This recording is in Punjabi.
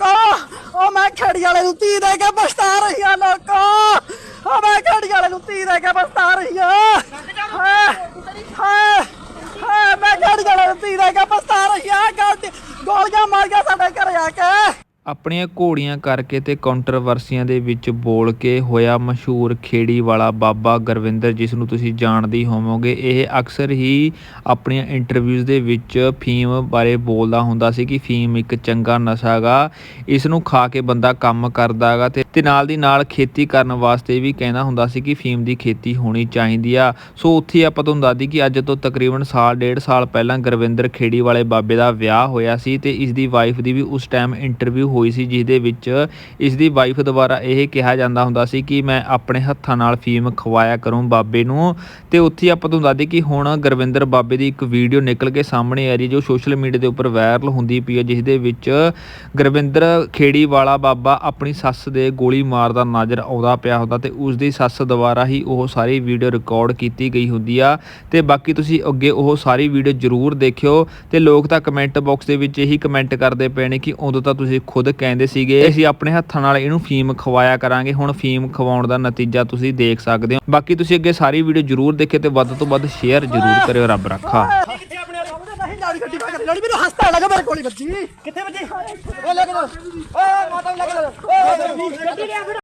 ਕੋ ਉਹ ਮੈਂ ਖੜੀ ਵਾਲੇ ਨੂੰ ਤੀ ਦੇ ਕੇ ਪਛਤਾ ਰਹੀ ਆ ਲੋਕੋ। ਉਹ ਮੈਂ ਖੜੀ ਵਾਲੇ ਨੂੰ ਤੀ ਦੇ ਕੇ ਪਛਤਾ ਰਹੀ ਆ। ਹਾਏ ਹਾਏ ਮੈਂ ਖੜੀ ਵਾਲੇ ਨੂੰ ਤੀ ਦੇ ਕੇ ਪਛਤਾ ਰਹੀ ਆ। ਗਲਤੀ ਗੋਲੀਆਂ ਮਾਰ ਕੇ ਸਾਡੇ ਘਰੇ ਆ ਕੇ। ਆਪਣੀਆਂ ਘੋੜੀਆਂ ਕਰਕੇ ਤੇ ਕਾਉਂਟਰਵਰਸੀਆਂ ਦੇ ਵਿੱਚ ਬੋਲ ਕੇ ਹੋਇਆ ਮਸ਼ਹੂਰ ਖੇੜੀ ਵਾਲਾ ਬਾਬਾ ਗੁਰਵਿੰਦਰ, ਜਿਸ ਨੂੰ ਤੁਸੀਂ ਜਾਣਦੇ ਹੀ ਹੋਵੋਗੇ, ਇਹ ਅਕਸਰ ਹੀ ਆਪਣੀਆਂ ਇੰਟਰਵਿਊਜ਼ ਦੇ ਵਿੱਚ ਫੀਮ ਬਾਰੇ ਬੋਲਦਾ ਹੁੰਦਾ ਸੀ ਕਿ ਫੀਮ ਇੱਕ ਚੰਗਾ ਨਸ਼ਾ ਗਾ, ਇਸ ਨੂੰ ਖਾ ਕੇ ਬੰਦਾ ਕੰਮ ਕਰਦਾ ਗਾ ਤੇ ਤੇ ਨਾਲ ਦੀ ਨਾਲ ਖੇਤੀ ਕਰਨ ਵਾਸਤੇ ਵੀ ਕਹਿੰਦਾ ਹੁੰਦਾ ਸੀ ਕਿ ਫੀਮ ਦੀ ਖੇਤੀ ਹੋਣੀ ਚਾਹੀਦੀ ਆ। ਸੋ ਉੱਥੇ ਆਪਾਂ ਤੁਹਾਨੂੰ ਦੱਸਦੀ ਕਿ ਅੱਜ ਤੋਂ ਤਕਰੀਬਨ ਸਾਲ, ਡੇਢ ਸਾਲ ਪਹਿਲਾਂ ਗੁਰਵਿੰਦਰ ਖੇੜੀ ਵਾਲੇ ਬਾਬੇ ਦਾ ਵਿਆਹ ਹੋਇਆ ਸੀ ਤੇ ਇਸ ਦੀ ਵਾਈਫ ਦੀ ਵੀ ਉਸ ਟਾਈਮ ਇੰਟਰਵਿਊ ਹੋਈ ਸੀ ਜਿਸ ਦੇ ਵਿੱਚ ਇਸ ਦੀ ਵਾਈਫ ਦੁਆਰਾ ਇਹ ਕਿਹਾ ਜਾਂਦਾ ਹੁੰਦਾ ਸੀ ਕਿ ਮੈਂ ਆਪਣੇ ਹੱਥਾਂ ਨਾਲ ਫੀਮ ਖਵਾਇਆ ਕਰੂੰ ਬਾਬੇ ਨੂੰ। ਤੇ ਉੱਥੇ ਆਪਾਂ ਤੁਹਾਨੂੰ ਦੱਸਦੇ ਕਿ ਹੁਣ ਗੁਰਵਿੰਦਰ ਬਾਬੇ ਦੀ ਇੱਕ ਵੀਡੀਓ ਨਿਕਲ ਕੇ ਸਾਹਮਣੇ ਆ ਰਹੀ ਹੈ, ਜੋ ਸੋਸ਼ਲ ਮੀਡੀਆ ਦੇ ਉੱਪਰ ਵਾਇਰਲ ਹੁੰਦੀ ਪਈ ਹੈ ਜਿਸ ਦੇ ਵਿੱਚ ਗੁਰਵਿੰਦਰ ਖੇੜੀ ਵਾਲਾ ਬਾਬਾ ਆਪਣੀ ਸੱਸ ਦੇ ਗੋਲੀ ਮਾਰਦਾ ਨਜ਼ਰ ਆਉਂਦਾ ਪਿਆ ਹੁੰਦਾ ਤੇ ਉਸ ਦੀ ਸੱਸ ਦੁਆਰਾ ਹੀ ਉਹ ਸਾਰੀ ਵੀਡੀਓ ਰਿਕਾਰਡ ਕੀਤੀ ਗਈ ਹੁੰਦੀ ਆ। ਤੇ ਬਾਕੀ ਤੁਸੀਂ ਅੱਗੇ ਉਹ ਸਾਰੀ ਵੀਡੀਓ ਜ਼ਰੂਰ ਦੇਖਿਓ ਤੇ ਲੋਕ ਤਾਂ ਕਮੈਂਟ ਬਾਕਸ ਦੇ ਵਿੱਚ ਇਹੀ ਕਮੈਂਟ ਕਰਦੇ ਪਏ ਨੇ ਕਿ ਉਦੋਂ ਤਾਂ ਤੁਸੀਂ ਖੁਦ ਕਹਿੰਦੇ ਸੀਗੇ, ਅਸੀਂ ਆਪਣੇ ਹੱਥਾਂ ਨਾਲ ਇਹਨੂੰ ਫੀਮ ਖਵਾਇਆ ਕਰਾਂਗੇ, ਹੁਣ ਫੀਮ ਖਵਾਉਣ ਦਾ ਨਤੀਜਾ ਤੁਸੀਂ ਦੇਖ ਸਕਦੇ ਹੋ। ਬਾਕੀ ਤੁਸੀਂ ਅੱਗੇ ਸਾਰੀ ਵੀਡੀਓ ਜ਼ਰੂਰ ਦੇਖਿਓ ਤੇ ਵੱਧ ਤੋਂ ਵੱਧ ਸ਼ੇਅਰ ਜ਼ਰੂਰ ਕਰਿਓ, ਰੱਬ ਰੱਖਾ। ਪਾ ਕੇ ਲਾੜੀ ਮੈਨੂੰ ਹਸਤਾ ਲੱਗਾ ਮੇਰੇ ਕੋਲੀ ਵੱਜੀ। ਕਿੱਥੇ ਵੱਜੀ? ਉਹ ਲੈ ਕੇ ਓਏ ਮਾਤਾ ਨੂੰ ਲੈ ਕੇ ਓਏ।